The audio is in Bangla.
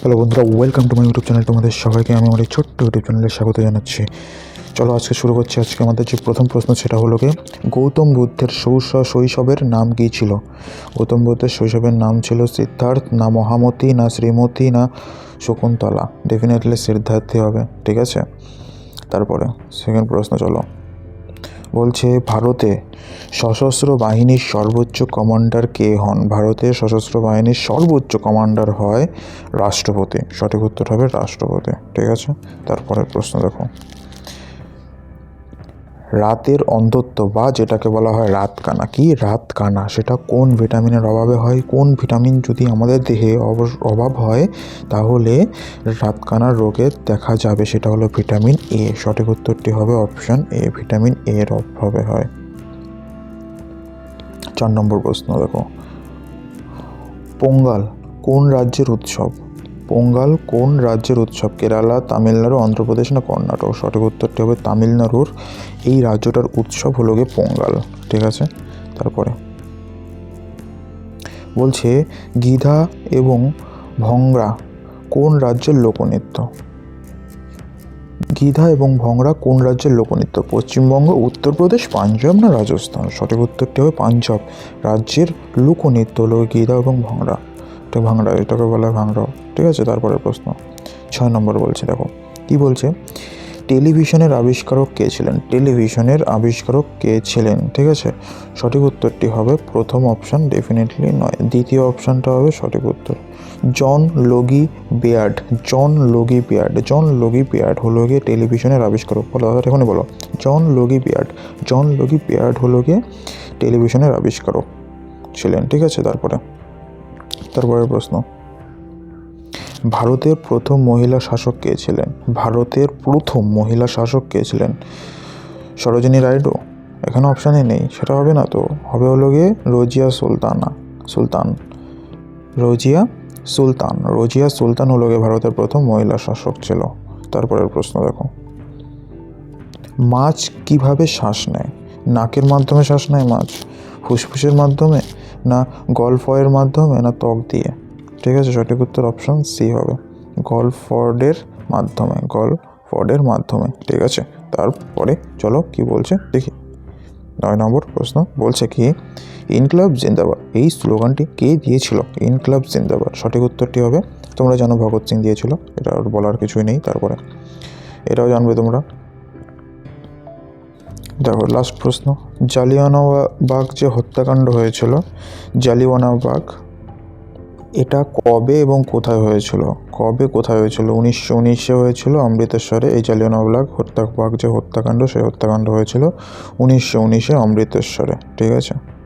হ্যালো বন্ধুরা welcome to my YouTube channel তোমাদের সবাইকে আমি আমার এই ছোট্ট ইউটিউব চ্যানেলে স্বাগত জানাচ্ছি। চলো আজকে শুরু করছি। আজকে আমাদের যে প্রথম প্রশ্ন, সেটা হলো কি, গৌতম বুদ্ধের শৈশ শৈশবের নাম কী ছিল? গৌতম বুদ্ধের শৈশবের নাম ছিল সিদ্ধার্থ, না মহামতি, না শ্রীমতী, না শকুন্তলা। ডেফিনেটলি সিদ্ধার্থই হবে, ঠিক আছে? তারপরে সেকেন্ড প্রশ্ন, চলো। বলছে, ভারতে সশস্ত্র বাহিনীর সর্বোচ্চ কমান্ডার কে হন? ভারতের সশস্ত্র বাহিনীর সর্বোচ্চ কমান্ডার হয় রাষ্ট্রপতি। সঠিক উত্তর হবে রাষ্ট্রপতি। ঠিক আছে? তারপরের প্রশ্ন দেখো। রাতের অন্ধত্ব বা যেটাকে বলা হয় রাতকানা। কি রাতকানা? সেটা কোন ভিটামিনের অভাবে হয়? কোন ভিটামিন যদি আমাদের দেহে অভাব হয়, তাহলে রাতকানার রোগের দেখা যাবে। সেটা হলো ভিটামিন এ। সঠিক উত্তরটি হবে অপশন এ। ভিটামিন এ এর অভাবে হয়। চার নম্বর প্রশ্ন দেখো। পোঙ্গাল কোন রাজ্যের উৎসব? পোঙ্গাল কোন রাজ্যের উৎসব? কেরালা, তামিলনাড়ু, অন্ধ্রপ্রদেশ না কর্ণাটক? সঠিক উত্তরটি হবে তামিলনাড়ুর। এই রাজ্যটার উৎসব হলো গিয়ে পোঙ্গাল, ঠিক আছে? তারপরে। বলছে, গিধা এবং ভংরা কোন রাজ্যের লোকনৃত্য? গিধা এবং ভংরা কোন রাজ্যের লোকনৃত্য? পশ্চিমবঙ্গ, উত্তরপ্রদেশ, পাঞ্জাব না রাজস্থান? সঠিক উত্তরটি হবে পাঞ্জাব। রাজ্যের লোকনৃত্য হলো গিধা এবং ভংরা। এটা ভাংড়া এটাকে বলা ভাংড়া ঠিক আছে, তারপরের প্রশ্ন। ছয় নম্বর বলছে, দেখো, কি বলছে? টেলিভিশনের আবিষ্কারক কে ছিলেন? টেলিভিশনের আবিষ্কারক কে ছিলেন? ঠিক আছে, সঠিক উত্তরটি হবে প্রথম অপশান ডেফিনেটলি নয়। দ্বিতীয় অপশানটা হবে সঠিক উত্তর। জন লগি বেয়ার্ড। জন লগি বিয়ার্ড। জন লগি বেয়ার্ড হলো গিয়ে টেলিভিশনের আবিষ্কারক। বলো দাদা, এখনই বলো। জন লগি বিয়ার্ড। জন লগি বেয়ার্ড হলো গিয়ে টেলিভিশনের আবিষ্কারক ছিলেন। ঠিক আছে, তারপরে। তারপরের প্রশ্ন। ভারতের প্রথম মহিলা শাসক কে ছিলেন? ভারতের প্রথম মহিলা শাসক কে ছিলেন? সরোজিনী রায়ডু? এখানে অপশানই নেই, সেটা হবে না তো? হবে হলো গিয়ে রোজিয়া সুলতানা, সুলতান। রোজিয়া সুলতান রোজিয়া সুলতান হলো গিয়ে ভারতের প্রথম মহিলা শাসক ছিল। তারপরের প্রশ্ন দেখো। মাছ কীভাবে শ্বাস নেয়? নাকের মাধ্যমে শ্বাস নেয় মাছ? ফুসফুসের মাধ্যমে? না গলফয়ের মাধ্যমে, না ত্বক দিয়ে। ঠিক আছে? সঠিক উত্তর অপশন সি হবে। গলফর্ডের মাধ্যমে গল গলফর্ডের মাধ্যমে। ঠিক আছে? তারপরে চলো কি বলছে? দেখি। নয় নম্বর প্রশ্ন বলছে কি, ইনক্লাব জিন্দাবাদ। এই স্লোগানটি কে দিয়েছিল? ইনক্লাব জিন্দাবাদ। সঠিক উত্তরটি হবে, তোমরা জানো ভগৎ সিং দিয়েছিল। এটা আর বলার কিছুই নেই তারপরে। এটাও জানবে তোমরা। দেখো লাস্ট প্রশ্ন। জালিয়ানওয়াবাগ যে হত্যাকাণ্ড হয়েছিল জালিওয়ানাবাগ এটা কবে এবং কোথায় হয়েছিল? কবে কোথায় হয়েছিল? উনিশশো উনিশে হয়েছিল অমৃতসরে এই জালিয়ানাবাগ হত্যা বাঘ যে হত্যাকাণ্ড, সেই হত্যাকাণ্ড হয়েছিল উনিশশো উনিশে অমৃতসরে, ঠিক আছে?